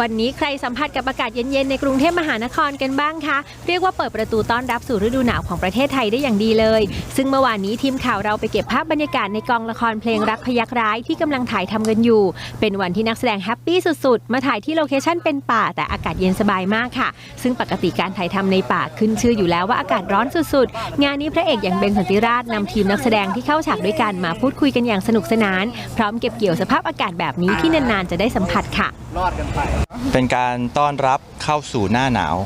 วันนี้ใครสัมผัสกับอากาศเย็นๆ ในกรุงเทพมหานครกันบ้างคะ เรียกว่าเปิดประตูต้อนรับสู่ฤดูหนาวของประเทศไทยได้อย่างดีเลย ซึ่งเมื่อวานนี้ทีมข่าวเราไปเก็บภาพบรรยากาศในกองละครเพลงรักพยักร้ายที่กำลังถ่ายทำกันอยู่ เป็นวันที่นักแสดงแฮปปี้สุดๆ มาถ่ายที่โลเคชั่นเป็นป่าแต่อากาศเย็นสบายมากค่ะ ซึ่งปกติการถ่ายทำในป่าขึ้นชื่ออยู่แล้วว่าอากาศร้อนสุดๆ งานนี้พระเอกอย่างเบนสันติราชนำทีมนักแสดงที่เข้าฉากด้วยกันมาพูดคุยกันอย่างสนุกสนาน พร้อมเก็บเกี่ยวสภาพอากาศแบบนี้ที่นานๆจะได้สัมผัสค่ะ รอดกันไปเป็นการต้อนรับเข้าสู่หน้าหนาว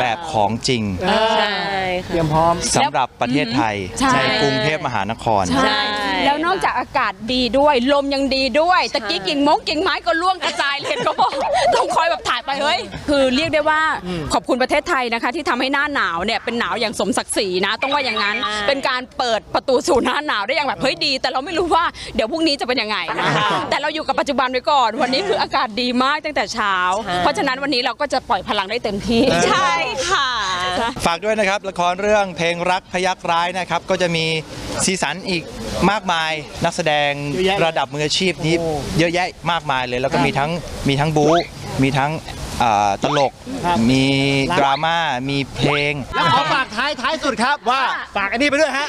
แบบของจริงใช่เตรียมพร้อมสำหรับประเทศไทยใช่ในกรุงเทพมหานคร ใช่แล้วนอกจากอากาศดีด้วย ลมยังดีด้วย ตะกี้กิ่งมงกิ่งไม้ก็ร่วงกระจายเลยก็บอกต้องคอยแบบถ่ายไป เฮ้ยคือเรียกได้ว่าขอบคุณประเทศไทยนะคะ ที่ทำให้หน้าหนาวเนี่ยเป็นหนาวอย่างสมศักดิ์ศรีนะ ต้องว่าอย่างนั้นเป็นการเปิดประตูสู่หน้าหนาวได้อย่างแบบเฮ้ยดี แต่เราไม่รู้ว่าเดี๋ยวพรุ่งนี้จะเป็นยังไงนะแต่เราอยู่กับปัจจุบันไว้ก่อน วันนี้คืออากาศดีมากตั้งแต่เช้า เพราะฉะนั้นวันนี้เราก็จะปล่อยพลังได้เต็มที่ใช่ค่ะ ฝากด้วยนะครับละครเรื่องเพลงรักพยักร้ายนะครับก็จะมีสีสันอีกมากมายนักแสดงเยอะแยะระดับมืออาชีพนี้โอ้เยอะแยะมากมายเลย แล้วก็มีทั้งมีทั้งบู๊มีทั้งอ่า ตลกครับมีดราม่า มีเพลง แล้วขอฝากท้ายท้ายสุดครับว่าฝากอันนี้ไปด้วยฮะ